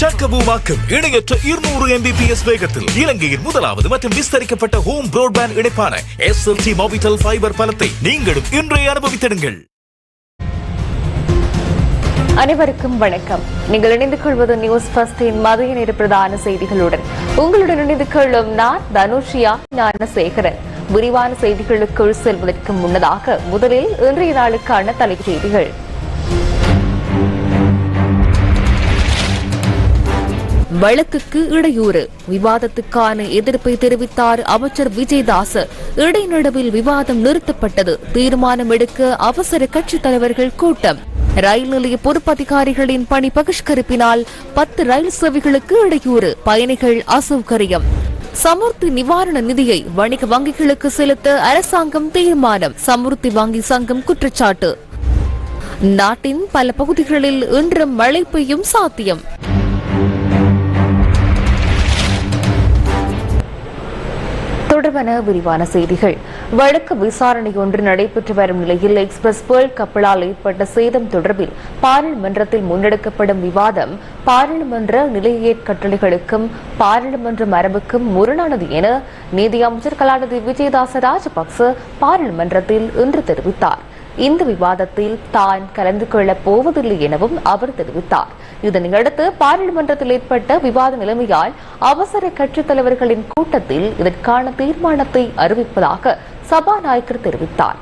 ஷக்கபூமாக்கும் இணையற்ற இருநூறு எம்பிபிஎஸ் வேகத்தில் இலங்கையின் முதலாவது மற்றும் விஸ்தரிக்கப்பட்ட ஹோம் பிராட்பேண்ட் இணைப்பான எஸ்எல்சி மொபிட்டல் ஃபைபர் பலத்தை நீங்களும் இன்றைய அனுபவித்திடுங்கள். அனைவருக்கும் வணக்கம். நீங்கள் இணைந்து கொள்வது நியூஸ் ஃபர்ஸ்டின் மதிய நேர பிரதான செய்திகளுடன். உங்களுடன் இணைந்து கொள்ளும் நான் தனுஷியா ஞானசேகரன் விரிவான செய்திகளுக்குள் செல்வதற்கு முன்னதாக முதலில் இன்றைய நாளுக்கான தலைப்புச் செய்திகள். வழக்குக்கு இடையூறு. விவாதத்துக்கான எதிர்ப்பை தெரிவித்தார் அமைச்சர் விஜயதாஸ் இடைநடுவில் விவாதம் நிறுத்தப்பட்டது. தீர்மானம் எடுக்க அவசர கட்சித் தலைவர்கள் கூட்டம். ரயில் நிலைய பொறுப்பதிகாரிகளின் பணி பகிஷ்கரிப்பினால் பத்து ரயில் சேவைகளுக்கு இடையூறு. பயணிகள் அசௌகரியம். சமுர்த்தி நிவாரண நிதியை வணிக வங்கிகளுக்கு செலுத்த அரசாங்கம் தீர்மானம். சமுர்த்தி வங்கி சங்கம் குற்றச்சாட்டு. நாட்டின் பல பகுதிகளில் இன்றும் மழை பெய்யும் சாத்தியம். தொடர்பான விரிவான செய்திகள். வழக்கு விசாரணை ஒன்று நடைபெற்று வரும் நிலையில் எக்ஸ்பிரஸ் பேர்ல் கப்பலால் ஏற்பட்ட சேதம் தொடர்பில் பாராளுமன்றத்தில் முன்னெடுக்கப்படும் விவாதம் பாராளுமன்ற நிலையியற் கட்டளைகளுக்கும் பாராளுமன்ற மரபுக்கும் முரணானது என நீதி அமைச்சர் கலாநிதி விஜயதாச ராஜபக்ச பாராளுமன்றத்தில் இன்று தெரிவித்தாா் இந்த விவாதத்தில் தான் கலந்து கொள்ளப் போவதில்லை எனவும் அவர் தெரிவித்தார். இதனையடுத்து பாராளுமன்றத்தில் ஏற்பட்ட விவாத நிலைமையால் அவசர கட்சித் தலைவர்களின் கூட்டத்தில் இதற்கான தீர்மானத்தை அறிவிப்பதாக சபாநாயகர் தெரிவித்தார்.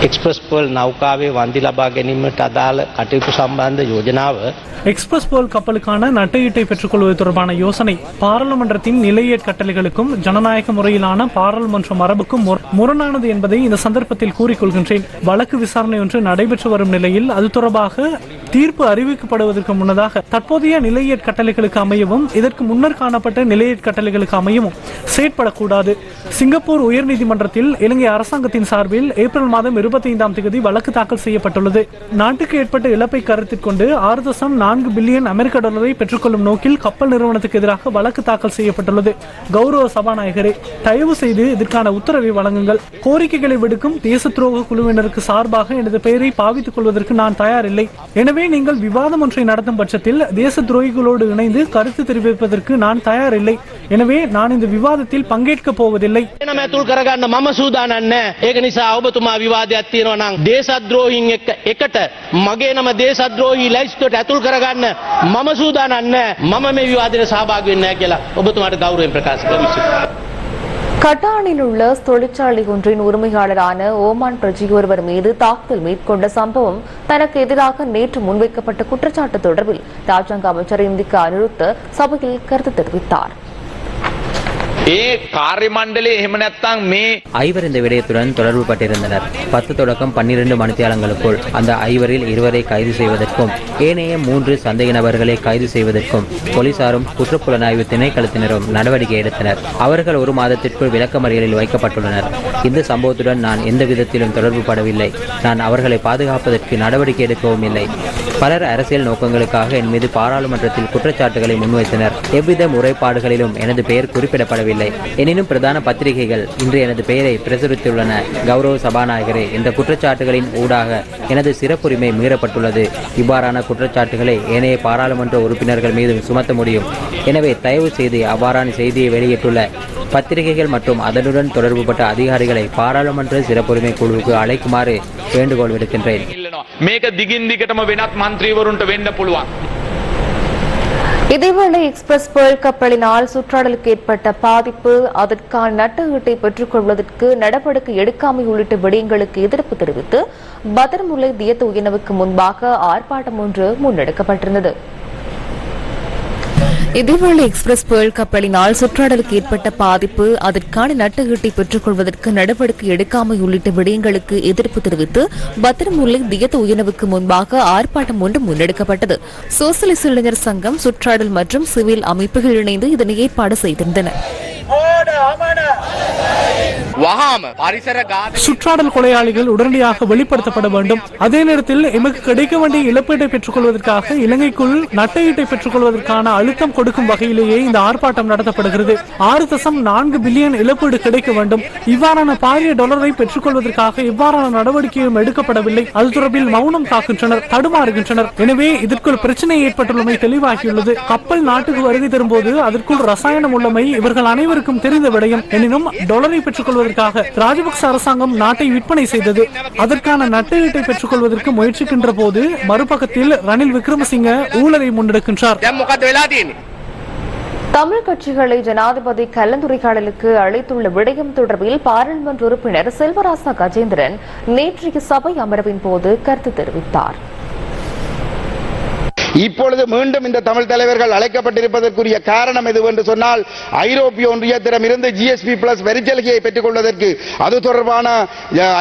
එක්ස්ප්‍රස් පොල් නෞකාවේ වන්දි ලබා ගැනීමට අදාළ කටයුතු සම්බන්ධ යෝජනාව எக்ஸ்பிரஸ் போல் கப்பலுக்கான நட்டையீட்டை பெற்றுக்கொள்வது தொடர்பான யோசனை பாராளுமன்றத்தின் நிலையேற் கட்டளைகளுக்கும் ஜனநாயக முறையிலான பாராளுமன்ற மரபுக்கும் முர- முரணானது என்பதை இந்த சந்தர்ப்பத்தில் கூறிக்கொள்கின்றேன் வழக்கு விசாரணை ஒன்று நடைபெற்று வரும் நிலையில் அது தொடர்பாக தீர்ப்பு அறிவிக்கப்படுவதற்கு முன்னதாக தற்போதைய நிலையேற் கட்டளைகளுக்கு அமையவும் இதற்கு முன்னர் காணப்பட்ட நிலையேற் கட்டளைகளுக்கு அமையவும் செயற்படக்கூடாது. சிங்கப்பூர் உயர்நீதிமன்றத்தில் இலங்கை அரசாங்கத்தின் சார்பில் ஏப்ரல் மாதம் இருபத்தி ஐந்தாம் தேதி வழக்கு தாக்கல் செய்யப்பட்டுள்ளது. நாட்டுக்கு ஏற்பட்ட இழப்பை கருத்தில் கொண்டு ஆறு தசம் நான்கு பில்லியன் அமெரிக்க டாலரை பெற்றுக்கொள்ளும் நோக்கில் கப்பல் நிறுவனத்துக்கு எதிராக வழக்கு தாக்கல் செய்யப்பட்டுள்ளது. கௌரவ சபாநாயகரே தயவு செய்து இதற்கான உத்தரவை வழங்குங்கள். கோரிக்கைகளை விடுக்கும் தேச துரோக குழுவினருக்கு சார்பாக எனது பெயரை பாவித்துக் கொள்வதற்கு நான் தயாரில்லை. எனவே நீங்கள் விவாதம் ஒன்றை நடத்தும் பட்சத்தில் தேச துரோகிகளோடு இணைந்து கருத்து தெரிவிப்பதற்கு நான் தயாரில்லை எனவே நான் இந்த விவாதத்தில் பங்கேற்கப் போவதில்லை නම ඇතුල් කරගන්න මම සූදානන්න ඒක නිසා ඔබතුමා විවාදයක් තියෙනවා නම් දේශද්‍රෝහින් එක්ක එකට මගේ නම දේශද්‍රෝහි ලැයිස්තුවට ඇතුල් කරගන්න මම සූදානන්න මම මේ විවාදයට සහභාගී වෙන්නේ නැහැ කියලා ඔබතුමාට ගෞරවයෙන් ප්‍රකාශ කරනවා கட்டானில் உள்ள தொழிற்சாலை ஒன்றின் உரிமையாளரான ஓமான் பிரஜி ஒருவர் மீது தாக்குதல் மேற்கொண்ட சம்பவம் தனக்கு எதிராக நேற்று முன்வைக்கப்பட்ட குற்றச்சாட்டு தொடர்பில் ராஜாங்க அமைச்சர் இந்திக்கு அனிருத்த சபையில் கருத்து தெரிவித்தார். ஐவர் இந்த விடயத்துடன் தொடர்பு பட்டிருந்தனர் பத்து தொடக்கம் பன்னிரண்டு மணித்தியாலங்களுக்குள் அந்த ஐவரில் இருவரை கைது செய்வதற்கும் ஏனைய மூன்று சந்தேக நபர்களை கைது செய்வதற்கும் போலீசாரும் குற்றப்புலனாய்வு திணைக்களத்தினரும் நடவடிக்கை எடுத்தனர் அவர்கள் ஒரு மாதத்திற்குள் விளக்கமறியலில் வைக்கப்பட்டுள்ளனர் இந்த சம்பவத்துடன் நான் எந்த விதத்திலும் தொடர்பு படவில்லை நான் அவர்களை பாதுகாப்பதற்கு நடவடிக்கை எடுக்கவும் இல்லை பலர் அரசியல் நோக்கங்களுக்காக என் மீது பாராளுமன்றத்தில் குற்றச்சாட்டுகளை முன்வைத்தனர் எவ்வித முறைப்பாடுகளிலும் எனது பெயர் குறிப்பிடப்படவில்லை வரவில்லை எனினும் பிரதான பத்திரிகைகள் இன்று எனது பெயரை பிரசுரித்துள்ளன. கௌரவ சபாநாயகரே இந்த குற்றச்சாட்டுகளின் ஊடாக எனது சிறப்புரிமை மீறப்பட்டுள்ளது. இவ்வாறான குற்றச்சாட்டுகளை ஏனைய பாராளுமன்ற உறுப்பினர்கள் மீது சுமத்த முடியும். எனவே தயவு செய்து அவ்வாறான செய்தியை வெளியிட்டுள்ள பத்திரிகைகள் மற்றும் அதனுடன் தொடர்புபட்ட அதிகாரிகளை பாராளுமன்ற சிறப்புரிமை குழுவுக்கு அழைக்குமாறு வேண்டுகோள் விடுக்கின்றேன். இதேவேளை எக்ஸ்பிரஸ் பேர்ல் கப்பலினால் சுற்றாடலுக்கு ஏற்பட்ட பாதிப்பு அதற்கான நட்டஈட்டை பெற்றுக் கொள்வதற்கு நடவடிக்கை எடுக்காமை உள்ளிட்ட விடயங்களுக்கு எதிர்ப்பு தெரிவித்து பதர்முல்லை தியத்த உயர்வுக்கு முன்பாக ஆர்ப்பாட்டம் ஒன்று முன்னெடுக்கப்பட்டிருந்தது. இதேவேளை எக்ஸ்பிரஸ் புயல் கப்பலினால் சுற்றாடலுக்கு ஏற்பட்ட பாதிப்பு அதற்கான நட்டுகீட்டை பெற்றுக் கொள்வதற்கு நடவடிக்கை எடுக்காமை உள்ளிட்ட விடயங்களுக்கு எதிர்ப்பு தெரிவித்து பத்திரமுல்லை தியத உயர்வுக்கு முன்பாக ஆர்ப்பாட்டம் ஒன்று முன்னெடுக்கப்பட்டது. சோசியலிச இளைஞர் சங்கம் சுற்றாடல் மற்றும் சிவில் அமைப்புகள் இணைந்து இதனை ஏற்பாடு செய்திருந்தன. சுற்றாடல் கொலையாளிகள் உடனடியாக வெளிப்படுத்தப்பட வேண்டும். அதே நேரத்தில் எமக்கு கிடைக்க வேண்டிய இழப்பீட்டை பெற்றுக் கொள்வதற்காக இலங்கைக்குள் நட்டையீட்டை பெற்றுக் கொள்வதற்கான அழுத்தம் கொடுக்கும் வகையிலேயே இந்த ஆர்ப்பாட்டம் நடத்தப்படுகிறது. ஆறு தசம் நான்கு பில்லியன் இழப்பீடு கிடைக்க வேண்டும். இவ்வாறான பாரிய டாலரை பெற்றுக் கொள்வதற்காக இவ்வாறான நடவடிக்கையும் எடுக்கப்படவில்லை. அது தொடர்பில் மௌனம் காக்கின்றனர் தடுமாறுகின்றனர். எனவே இதற்குள் பிரச்சனை ஏற்பட்டுள்ளமை தெளிவாகியுள்ளது. கப்பல் நாட்டுக்கு வருகை தரும்போது அதற்குள் ரசாயனம் உள்ளமை இவர்கள் அனைவருக்கும் தெரிந்த விடயம். எனினும் டாலரை பெற்றுக் கொள்வது கொள்வதற்காக ராஜபக்ச அரசாங்கம் நாட்டை விற்பனை செய்தது. அதற்கான நட்டீட்டை பெற்றுக்கொள்வதற்கு முயற்சிக்கின்ற போது மறுபக்கத்தில் ரணில் விக்ரமசிங்க ஊழலை முன்னெடுக்கின்றார். தமிழ் கட்சிகளை ஜனாதிபதி கலந்துரையாடலுக்கு அழைத்துள்ள விடயம் தொடர்பில் பாராளுமன்ற உறுப்பினர் செல்வராசா கஜேந்திரன் நேற்றைய சபை அமர்வின் போது கருத்து தெரிவித்தார். இப்பொழுது மீண்டும் இந்த தமிழ் தலைவர்கள் அழைக்கப்பட்டிருப்பதற்குரிய காரணம் எதுவென்று சொன்னால் ஐரோப்பிய ஒன்றியத்திடமிருந்து ஜிஎஸ்பி பிளஸ் வரிச்சலுகையை பெற்றுக் கொள்வதற்கு அது தொடர்பான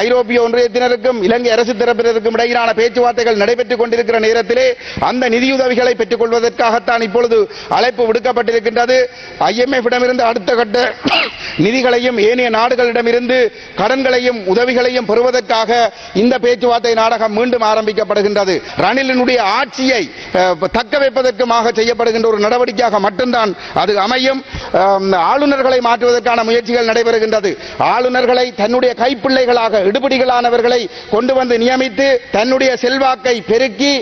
ஐரோப்பிய ஒன்றியத்தினருக்கும் இலங்கை அரசு தரப்பினருக்கும் இடையிலான பேச்சுவார்த்தைகள் நடைபெற்றுக் கொண்டிருக்கிற நேரத்திலே அந்த நிதியுதவிகளை பெற்றுக் கொள்வதற்காகத்தான் இப்பொழுது அழைப்பு விடுக்கப்பட்டிருக்கின்றது. ஐஎம்எஃபிடமிருந்து அடுத்த கட்ட நிதிகளையும் ஏனைய நாடுகளிடமிருந்து கடன்களையும் உதவிகளையும் பெறுவதற்காக இந்த பேச்சுவார்த்தை நாடகம் மீண்டும் ஆரம்பிக்கப்படுகின்றது. ரணிலினுடைய ஆட்சியை தக்க வைப்பதற்குமாக செய்யப்படுகின்ற ஒரு நடவடிக்கையாக மட்டும்தான் அது அமையும். ஆளுநர்களை மாற்றுவதற்கான முயற்சிகள் நடைபெறுகின்றது. ஆளுநர்களை தன்னுடைய கைப்பிள்ளைகளாக இடுபடிகளானவர்களை கொண்டு வந்து நியமித்து தன்னுடைய செல்வாக்கை பெருக்கி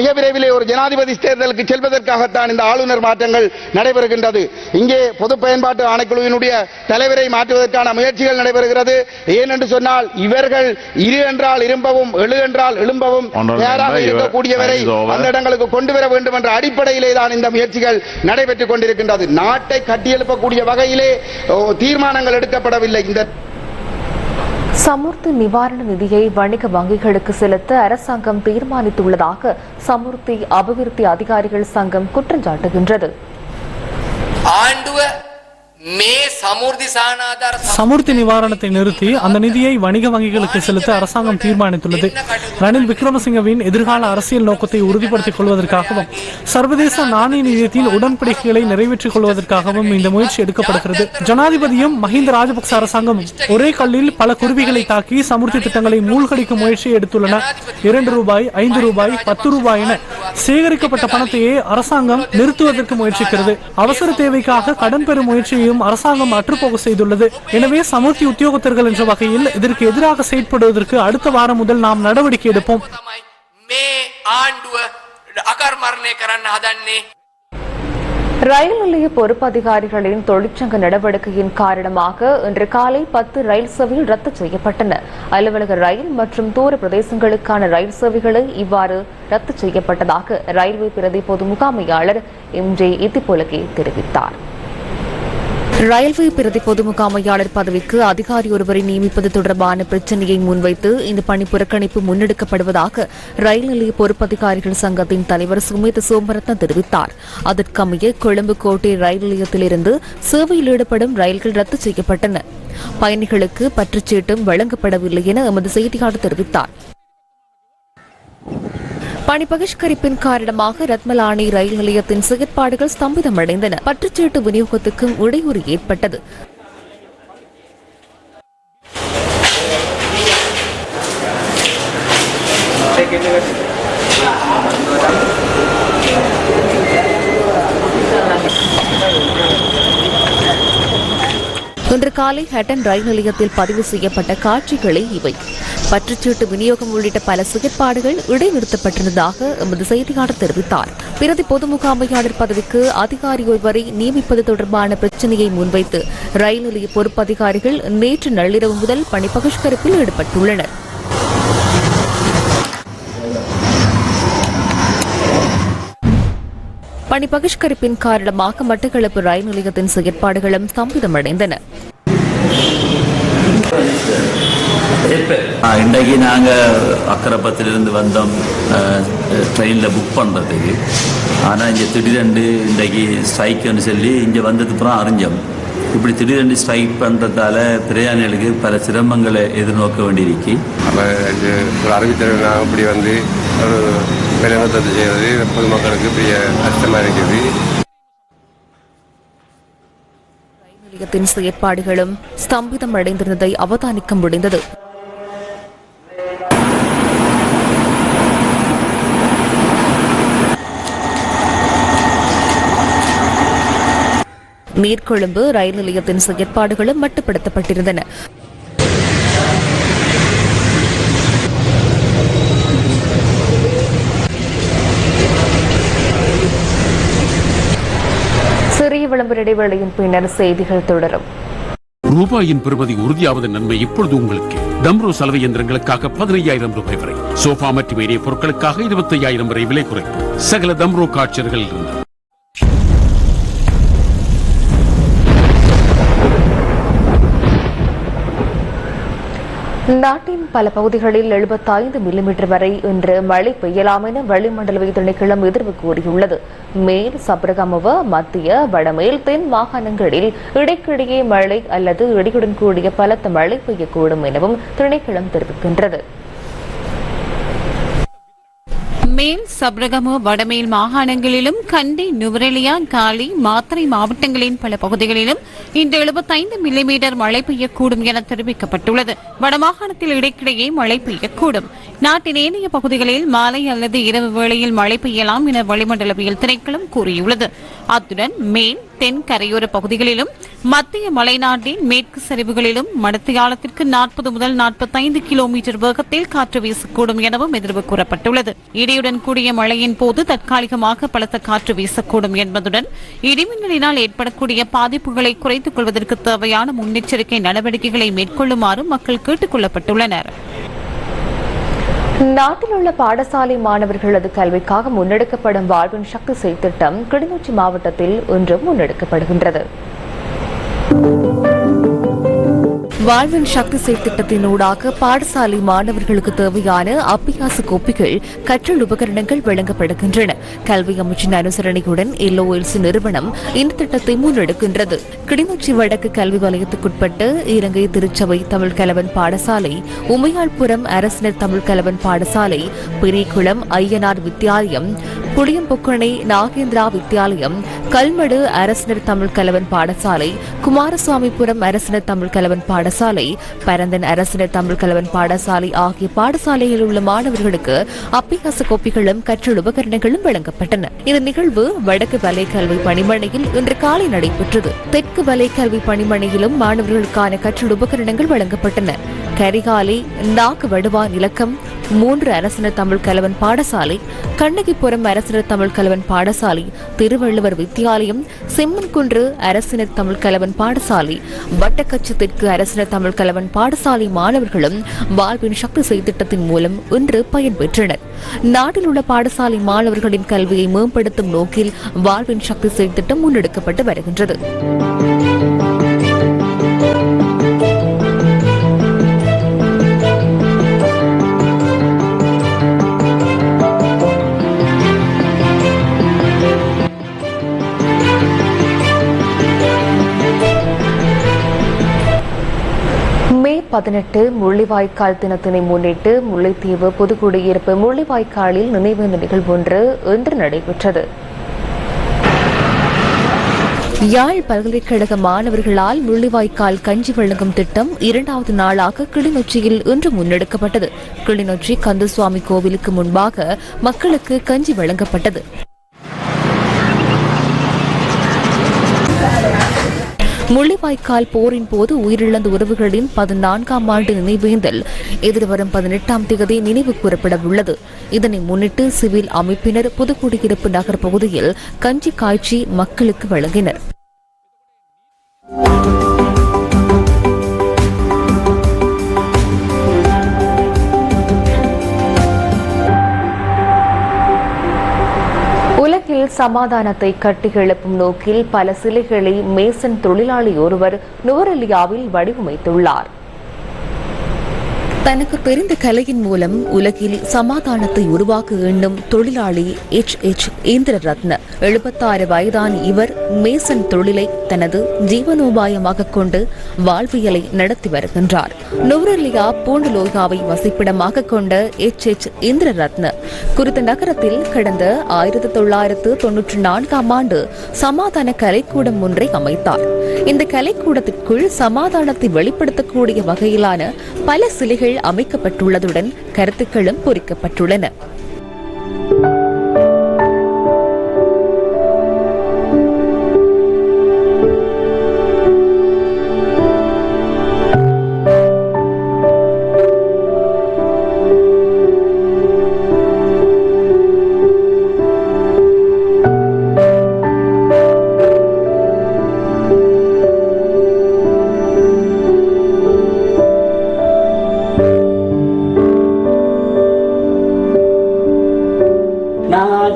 மிக விரைவிலே ஒரு ஜனாதிபதி தேர்தலுக்கு செல்வதற்காகத்தான் இந்த ஆளுநர் மாற்றங்கள் நடைபெறுகின்றது. இங்கே பொது பயன்பாட்டு ஆணைக்குழுவினுடைய தலைவரை மாற்றுவதற்கான முயற்சிகள் நடைபெறுகிறது. ஏனென்று சொன்னால் இவர்கள் இரு என்றால் இரும்பவும் எழு என்றால் எழும்பவும் தயாராக your இருக்கக்கூடியவரை. அந்த இடங்களுக்கு கொண்டு வர வேண்டும் என்ற அடிப்படையிலே தான் இந்த முயற்சிகள் நடைபெற்றுக் கொண்டிருக்கின்றது. நாட்டை கட்டியெழுப்பக்கூடிய வகையிலே தீர்மானங்கள் எடுக்கப்படவில்லை. இந்த சமுர்த்தி நிவாரண நிதியை வணிக வங்கிகளுக்கு செலுத்த அரசாங்கம் தீர்மானித்துள்ளதாக சமுர்த்தி அபிவிருத்தி அதிகாரிகள் சங்கம் குற்றம் சாட்டுகின்றது. ஆண்டுவ சமுர்த்தி நிவாரணத்தை நிறுத்தி அந்த நிதியை வணிக வங்கிகளுக்கு செலுத்த அரசாங்கம் தீர்மானித்துள்ளது. ரணில் விக்ரமசிங்கவின் எதிர்கால அரசியல் நோக்கத்தை உறுதிப்படுத்திக் கொள்வதற்காகவும் சர்வதேச நாணய நிதியத்தின் உடன்படிக்கைகளை நிறைவேற்றிக் கொள்வதற்காகவும் இந்த முயற்சி எடுக்கப்படுகிறது. ஜனாதிபதியும் மஹிந்த ராஜபக்ச அரசாங்கமும் ஒரே கல்லில் பல குருவிகளை தாக்கி சமூர்த்தி திட்டங்களை மூழ்கடிக்கும் முயற்சியை எடுத்துள்ளன. இரண்டு ரூபாய் ஐந்து ரூபாய் பத்து ரூபாய் என சேகரிக்கப்பட்ட பணத்தையே அரசாங்கம் நிறுத்துவதற்கு முயற்சிக்கிறது. அவசர தேவைக்காக கடன் பெறும் உத்தியோகத்தையும் அரசாங்கம் அற்றுப்போக செய்துள்ளது. எனவே சமுர்த்தி உத்தியோகத்தர்கள் என்ற வகையில் இதற்கு எதிராக செயற்படுவதற்கு அடுத்த வாரம் முதல் நாம் நடவடிக்கை எடுப்போம். ரயில் நிலைய பொறுப்பு அதிகாரிகளின் தொழிற்சங்க நடவடிக்கையின் காரணமாக இன்று காலை பத்து ரயில் சேவைகள் ரத்து செய்யப்பட்டன. அலுவலக ரயில் மற்றும் தூர பிரதேசங்களுக்கான ரயில் சேவைகளை இவ்வாறு ரத்து செய்யப்பட்டதாக ரயில்வே பிரதி பொது முகாமையாளர் எம் ஜே இத்திபோலகே தெரிவித்தார். ரயில்வே பிரதி பொது முகாமையாளர் பதவிக்கு அதிகாரி ஒருவரை நியமிப்பது தொடர்பான பிரச்சினையை முன்வைத்து இந்த பணி புறக்கணிப்பு முன்னெடுக்கப்படுவதாக ரயில் நிலைய பொறுப்பதிகாரிகள் சங்கத்தின் தலைவர் சுமித் சோமரத்ன தெரிவித்தார். அதற்கமைய கொழும்பு கோட்டை ரயில் நிலையத்திலிருந்து சேவையில் ஈடுபடும் ரயில்கள் ரத்து செய்யப்பட்டன. பயணிகளுக்கு பற்றுச்சீட்டும் வழங்கப்படவில்லை என எமது செய்தியாளர் தெரிவித்தார். பணி பகிஷ்கரிப்பின் காரணமாக ரத்மலானி ரயில் நிலையத்தின் செயற்பாடுகள் ஸ்தம்பிதமடைந்தன. பற்றுச்சீட்டு விநியோகத்துக்கும் இடையூறு ஏற்பட்டது. இன்று காலை ஹட்டன் ரயில் நிலையத்தில் பதிவு செய்யப்பட்ட காட்சிகளே இவை. பற்றுச்சீட்டு விநியோகம் உள்ளிட்ட பல செயற்பாடுகள் இடைநிறுத்தப்பட்டிருந்ததாக எமது செய்தியாளர் தெரிவித்தார். பிரதி பொது முகாமையாளர் பதவிக்கு அதிகாரி ஒருவரை நியமிப்பது தொடர்பான பிரச்சனையை முன்வைத்து ரயில் நிலைய பொறுப்பு அதிகாரிகள் நேற்று நள்ளிரவு முதல் பணி பகிஷ்கரிப்பில் ஈடுபட்டுள்ளனர். பணி பகிஷ்கரிப்பின் காரணமாக மட்டக்களப்பு ரயில் நிலையத்தின் செயற்பாடுகளும் ஸ்தம்பிதமடைந்தன. இன்றைக்கு நாங்கள் அக்கரப்பத்திலிருந்து வந்தோம். ட்ரெயினில் புக் பண்ணுறதுக்கு ஆனால் இங்கே திடீரெண்டு இன்றைக்கு ஸ்ட்ரைக்குன்னு சொல்லி இங்கே வந்ததுக்கப்புறம் அறிஞ்சோம். இப்படி திடீரெண்டு ஸ்ட்ரைக் பண்ணுறதால பிரயாணிகளுக்கு பல சிரமங்களை எதிர்நோக்க வேண்டியிருக்கு. அப்போ ஒரு அறிவித்தல் நான் இப்படி வந்து ஒரு வேலைநிறுத்தத்தை செய்கிறது பொதுமக்களுக்கு பெரிய கஷ்டமாக இருக்குது நிலையத்தின் செயற்பாடுகளும் ஸ்தம்பிதம் அடைந்திருந்ததை அவதானிக்க முடிந்தது. நீர்கொழும்பு ரயில் நிலையத்தின் செயற்பாடுகளும் மட்டுப்படுத்தப்பட்டிருந்தன. விளம்பர இடைவேளையின் பின்னர் செய்திகள் தொடரும். ரூபாயின் பெறுமதி உறுதியாவது நன்மை இப்பொழுது உங்களுக்கு. டம்ரோ சலவை இயந்திரங்களுக்காக பதினையாயிரம் ரூபாய் வரை. சோஃபா மற்றும் ஏரிய பொருட்களுக்காக இருபத்தி ஐயாயிரம் வரை விலை குறைப்பு. சகல டம்ரோ காட்சியர்கள் இருந்து. நாட்டின் பல பகுதிகளில் 75 மில்லிமீட்டர் வரை இன்று மழை பெய்யலாம் என வளிமண்டல திணைக்களம் எதிர்வு கூறியுள்ளது. மேல் சப்ரகமுவ மத்திய வடமேல் தென் மாகாணங்களில் இடைக்கிடையே மழை அல்லது இடியுடன் கூடிய பலத்த மழை பெய்யக்கூடும் எனவும் திணைக்களம் தெரிவிக்கின்றது. மேல் சப்ரகமு வடமேல் மாகாணங்களிலும் கண்டி நுவரெலியா காலி மாத்திரை மாவட்டங்களின் பல பகுதிகளிலும் இன்று 75 மில்லிமீட்டர் மழை பெய்யக்கூடும் என தெரிவிக்கப்பட்டுள்ளது. வடமாகாணத்தில் இடைக்கிடையே மழை பெய்யக்கூடும். நாட்டின் ஏனைய பகுதிகளில் மாலை அல்லது இரவு வேளையில் மழை பெய்யலாம் என வளிமண்டலவியல் திணைக்களம் கூறியுள்ளது. அத்துடன் மேல் தென் கரையோர பகுதிகளிலும் மத்திய மலைநாட்டின் மேற்கு சரிவுகளிலும் மடத்தியாலத்திற்கு நாற்பது முதல் நாற்பத்தைந்து கிலோமீட்டர் வேகத்தில் காற்று வீசக்கூடும் எனவும் எதிர்வு கூறப்பட்டுள்ளது. இடியுடன் கூடிய மழையின் போது தற்காலிகமாக பலத்த காற்று வீசக்கூடும் என்பதுடன் இடிமின்னலினால் ஏற்படக்கூடிய பாதிப்புகளை குறைத்துக் கொள்வதற்கு தேவையான முன்னெச்சரிக்கை நடவடிக்கைகளை மேற்கொள்ளுமாறு மக்கள் கேட்டுக் கொள்ளப்பட்டுள்ளனா் நாட்டில் உள்ள பாடசாலை மாணவர்களது கல்விக்காக முன்னெடுக்கப்படும் வாழ்வின் சக்தி செய் திட்டம் கிளிநொச்சி மாவட்டத்தில் இன்று முன்னெடுக்கப்படுகின்றது. வாழ்வின் சக்தி சேர் திட்டத்தினூடாக பாடசாலை மாணவர்களுக்கு தேவையான அபியாச கோப்பிகள் கற்றல் உபகரணங்கள் வழங்கப்படுகின்றன. கல்வி அமைச்சின் அனுசரணையுடன் எல்ஓஎல்சி நிறுவனம் இந்த திட்டத்தை முன்னெடுக்கின்றது. கிளிநொச்சி வடக்கு கல்வி வலயத்துக்குட்பட்டு இலங்கை திருச்சபை தமிழ் கலவன் பாடசாலை உமையாள்புரம் அரசினர் தமிழ் கலவன் பாடசாலை பெரியகுளம் ஐயனார் வித்தியாலயம் புளியம்பொக்கணை நாகேந்திரா வித்தியாலயம் கல்மடு அரசினர் தமிழ் கலவன் பாடசாலை குமாரசுவாமிபுரம் அரசினர் தமிழ் கலவன் பாடசாலை பரந்தன் அரசினர் தமிழ் கலவன் பாடசாலை ஆகிய பாடசாலையில் உள்ள மாணவர்களுக்கு அப்பிகாச கோப்பிகளும் கற்றல் உபகரணங்களும் வழங்கப்பட்டன. இந்த நிகழ்வு வடக்கு வலை கல்வி பணிமனையில் இன்று காலை நடைபெற்றது. தெற்கு வலை கல்வி பணிமனையிலும் மாணவர்களுக்கான கற்றல் உபகரணங்கள் வழங்கப்பட்டன. கரிகாலை நாக்கு வடுவான் இலக்கம் மூன்று அரசினர் தமிழ் கலவன் பாடசாலை கண்ணகிபுரம் அரசினர் தமிழ் கலவன் பாடசாலை திருவள்ளுவர் வித்தியாலயம் செம்மன்குன்று அரசினர் தமிழ் கலவன் பாடசாலை வட்டக்கச்சி தெற்கு அரசினர் தமிழ் கலவன் பாடசாலை மாணவர்களும் வாழ்வின் சக்தி செய்திட்டத்தின் மூலம் இன்று பயன்பெற்றனர் நாட்டில் உள்ள பாடசாலை மாணவர்களின் கல்வியை மேம்படுத்தும் நோக்கில் வாழ்வின் சக்தி செய்திட்டம் முன்னெடுக்கப்பட்டு வருகின்றது. பதினெட்டு முள்ளிவாய்க்கால் தினத்தினை முன்னிட்டு முல்லைத்தீவு புதுக்குடியிருப்பு முள்ளிவாய்க்காலில் நினைவேந்த நிகழ்வு ஒன்று இன்று நடைபெற்றது. யாழ் பல்கலைக்கழக மாணவர்களால் முள்ளிவாய்க்கால் கஞ்சி வழங்கும் திட்டம் இரண்டாவது நாளாக கிளிநொச்சியில் இன்று முன்னெடுக்கப்பட்டது. கிளிநொச்சி கந்தசுவாமி கோவிலுக்கு முன்பாக மக்களுக்கு கஞ்சி வழங்கப்பட்டது. முள்ளிவாய்க்கால் போரின் போது உயிரிழந்த உறவுகளின் பதினான்காம் ஆண்டு நினைவேந்தல். எதிர்வரும் பதினெட்டாம் தேதி நினைவு கூறப்பட உள்ளது இதனை முன்னிட்டு சிவில் அமைப்பினர் புதுக்குடியிருப்பு நகர் பகுதியில் கஞ்சி காய்ச்சி மக்களுக்கு வழங்கினர். உலகில் சமாதானத்தை கட்டி எழுப்பும் நோக்கில் பல சிலைகளை மேசன் தொழிலாளி ஒருவர் நுவரெலியாவில் வடிவமைத்துள்ளார். தனக்கு தெரிந்த கலையின் மூலம் உலகில் சமாதானத்தை உருவாக்க எண்ணும் தொழிலாளி எச். எச். இந்திர ரத்ன எழுபத்தாறு வயதான இவர் மேசன் தொழிலை தனது ஜீவனோபாயமாக கொண்டு வாழ்வியலை நடத்தி வருகின்றார். நுவரலியா பூண்டுலோகாவை வசிப்பிடமாக கொண்ட எச். எச். இந்திர ரத்ன குறித்த நகரத்தில் கடந்த ஆயிரத்தி தொள்ளாயிரத்து தொன்னூற்றி நான்காம் ஆண்டு சமாதான கலைக்கூடம் ஒன்றை அமைத்தார். இந்த கலைக்கூடத்திற்குள் சமாதானத்தை வெளிப்படுத்தக்கூடிய வகையிலான பல சிலைகள் அமைக்கப்பட்டுள்ளதுடன் கருத்துக்களும் பொறிக்கப்பட்டுள்ளன.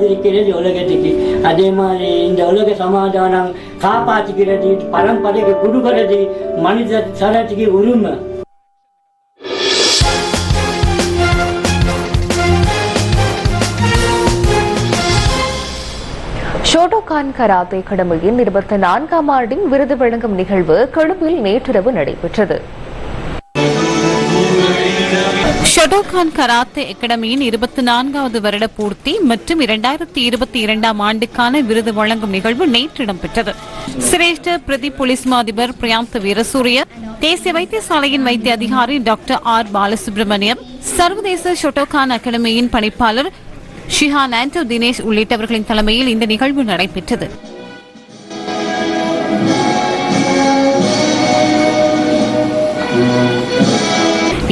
நான் உலகத்துக்கு. அதே மாதிரி இந்த உலக சமாதானம் காப்பாற்றுகிறது பரம்பரைக்கு கொடுக்கிறது மனித சரத்துக்கு உரிமை. ஷோட்டோகான் கராத்தே கடமையின் இருபத்தி நான்காம் ஆண்டின் விருது வழங்கும் நிகழ்வு கொழும்பில் நேற்றிரவு நடைபெற்றது. ஷடோகான் கராத்தே அகாடமியின் இருபத்தி நான்காவது வருட பூர்த்தி மற்றும் இரண்டாயிரத்தி இருபத்தி இரண்டாம் ஆண்டுக்கான விருது வழங்கும் நிகழ்வு நேற்று இடம்பெற்றது. சிரேஷ்ட பிரதி போலீஸ் மாதிபர் அதிபர் பிரியாந்த் வீரசூரிய தேசிய வைத்தியசாலையின் வைத்திய அதிகாரி டாக்டர் ஆர் பாலசுப்ரமணியம் சர்வதேச ஷொட்டோகான் அகாடமியின் பணிப்பாளர் ஷிஹான் ஆண்டோ தினேஷ் உள்ளிட்டவர்களின் தலைமையில் இந்த நிகழ்வு நடைபெற்றது.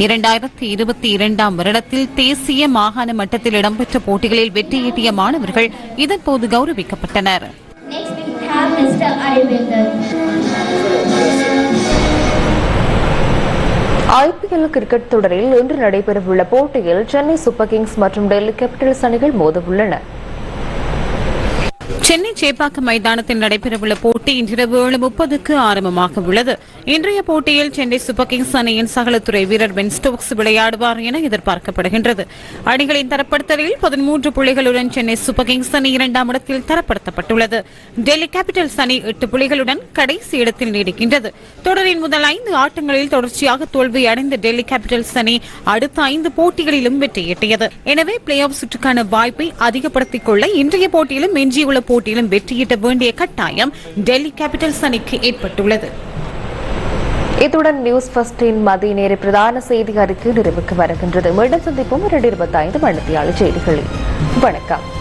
இரண்டாயிரத்தி இருபத்தி இரண்டாம் வருடத்தில் தேசிய மாகாண மட்டத்தில் இடம்பெற்ற போட்டிகளில் வெற்றியீட்டிய மாணவர்கள் இதன்போது கௌரவிக்கப்பட்டனர். ஐபிஎல் கிரிக்கெட் தொடரில் இன்று நடைபெறவுள்ள போட்டியில் சென்னை சூப்பர் கிங்ஸ் மற்றும் டெல்லி கேபிட்டல்ஸ் அணிகள் மோதவுள்ளன. சென்னை சேப்பாக்கம் மைதானத்தில் நடைபெறவுள்ள போட்டி இன்றிரவு ஏழு முப்பதுக்கு ஆரம்பமாக உள்ளது. இன்றைய போட்டியில் சென்னை சூப்பர் கிங்ஸ் அணியின் சகலத்துறை வீரர் பென் ஸ்டோக்ஸ் விளையாடுவார் என எதிர்பார்க்கப்படுகின்றது. அணிகளின் தரப்படுத்தலில் பதிமூன்று புள்ளிகளுடன் சென்னை சூப்பர் கிங்ஸ் அணி இரண்டாம் இடத்தில் தரப்படுத்தப்பட்டுள்ளது. டெல்லி கேபிட்டல்ஸ் அணி எட்டு புள்ளிகளுடன் கடைசி இடத்தில் நீடிக்கின்றது. தொடரின் முதல் ஐந்து ஆட்டங்களில் தொடர்ச்சியாக தோல்வி அடைந்த டெல்லி கேபிட்டல்ஸ் அணி அடுத்த ஐந்து போட்டிகளிலும் வெற்றியீட்டியது எனவே பிளே ஆஃப் சுற்றுக்கான வாய்ப்பை அதிகப்படுத்திக் கொள்ள இன்றைய போட்டியிலும் எஞ்சியுள்ள போட்டியிலும் வெற்றியிட வேண்டிய கட்டாயம் டெல்லி கேபிட்டல்ஸ் அணிக்கு ஏற்பட்டுள்ளது. இத்துடன் நியூஸ் ஃபர்ஸ்டின் மதிய நேர பிரதான செய்தி அறிக்கை நிறைவுக்கு வருகின்றது. மீண்டும் சந்திப்போம். இரண்டு இருபத்தி ஐந்து மணித்தியாளர் செய்திகளில். வணக்கம்.